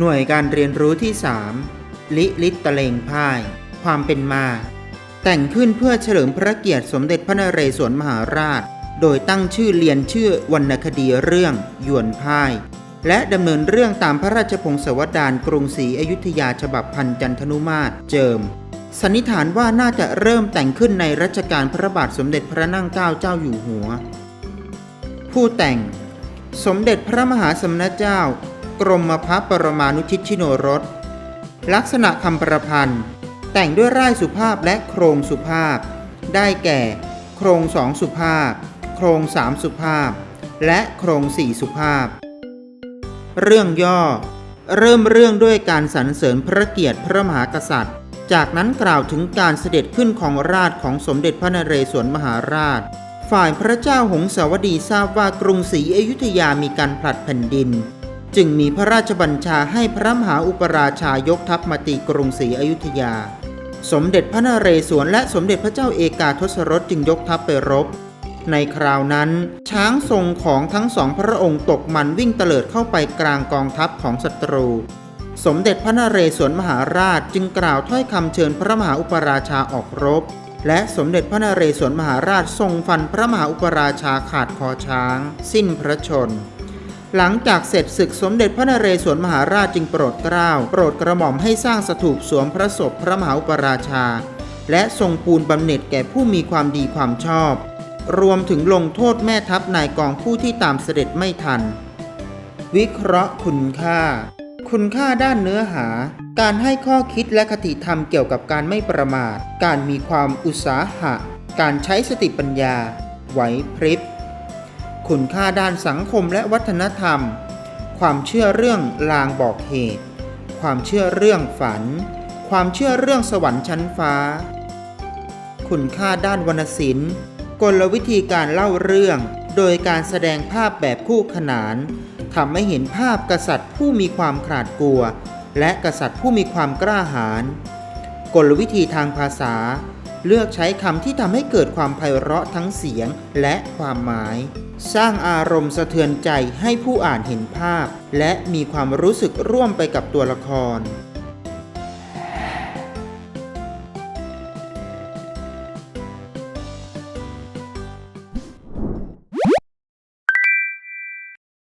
หน่วยการเรียนรู้ที่ 3 ลิลิตตะเลงพ่าย ความเป็นมา แต่งขึ้นเพื่อเฉลิมพระเกียรติสมเด็จพระนเรศวรมหาราช โดยตั้งชื่อเรียนชื่อวรรณคดีเรื่องหยวนพ่าย และดำเนินเรื่องตามพระราชพงศาวดารกรุงศรีอยุธยาฉบับพันจันทนุมาตรเจิมสันนิษฐานว่าน่าจะเริ่มแต่งขึ้นในรัชกาลพระบาทสมเด็จพระนั่งเกล้าเจ้าอยู่หัว ผู้แต่ง สมเด็จพระมหาสมณเจ้า กรมพระปรมานุชิตชิโนรส ลักษณะคำประพันธ์ แต่งด้วยร่ายสุภาพและโครงสุภาพ ได้แก่ โครงสองสุภาพ โครงสามสุภาพ และโครงสี่สุภาพ เรื่องย่อ เริ่มเรื่องด้วยการสรรเสริญพระเกียรติพระมหากษัตริย์ จากนั้นกล่าวถึงการเสด็จขึ้นของราชของสมเด็จพระนเรศวรมหาราชฝ่ายพระเจ้าหงสาวดีทราบว่ากรุงศรีอยุธยามีการผลัดแผ่นดิน จึงมีพระราชบัญชาให้พระมหาอุปราชายกทัพมาตีกรุงศรีอยุธยา สมเด็จพระนเรศวรและสมเด็จพระเจ้าเอกาทศรสจึงยกทัพไปรบ ในคราวนั้น ช้างทรงของทั้งสองพระองค์ตกมันวิ่งเตลิดเข้าไปกลางกองทัพของศัตรู สมเด็จพระนเรศวรมหาราชจึงกล่าวถ้อยคำเชิญพระมหาอุปราชาออกรบ และสมเด็จพระนเรศวรมหาราชทรงฟันพระมหาอุปราชาขาดคอช้าง สิ้นพระชน หลังจากเสร็จศึกสมเด็จพระนเรศวรมหาราชจึงโปรดเกล้า โปรดกระหม่อมให้สร้างสถูปสวมพระศพพระมหาอุปราชา และทรงปูนบำเหน็จแก่ผู้มีความดีความชอบ รวมถึงลงโทษแม่ทัพนายกองผู้ที่ตามเสด็จไม่ทัน วิเคราะห์คุณค่า คุณค่าด้านเนื้อหา การให้ข้อคิดและคติธรรมเกี่ยวกับการไม่ประมาท การมีความอุตสาหะ การใช้สติปัญญา ไหวพริบ คุณค่าด้านสังคมและวัฒนธรรม ความเชื่อเรื่องลางบอกเหตุ ความเชื่อเรื่องฝัน ความเชื่อเรื่องสวรรค์ชั้นฟ้า คุณค่าด้านวรรณศิลป์ กลวิธีการเล่าเรื่อง โดยการแสดงภาพแบบคู่ขนานทำให้เห็นภาพกษัตริย์ผู้มีความขลาดกลัว และกษัตริย์ผู้มีความกล้าหาญกลวิธีทางภาษา เลือกใช้คำที่ทำให้เกิดความไพเราะทั้งเสียงและความหมาย สร้างอารมณ์สะเทือนใจให้ผู้อ่านเห็นภาพ และมีความรู้สึกร่วมไปกับตัวละคร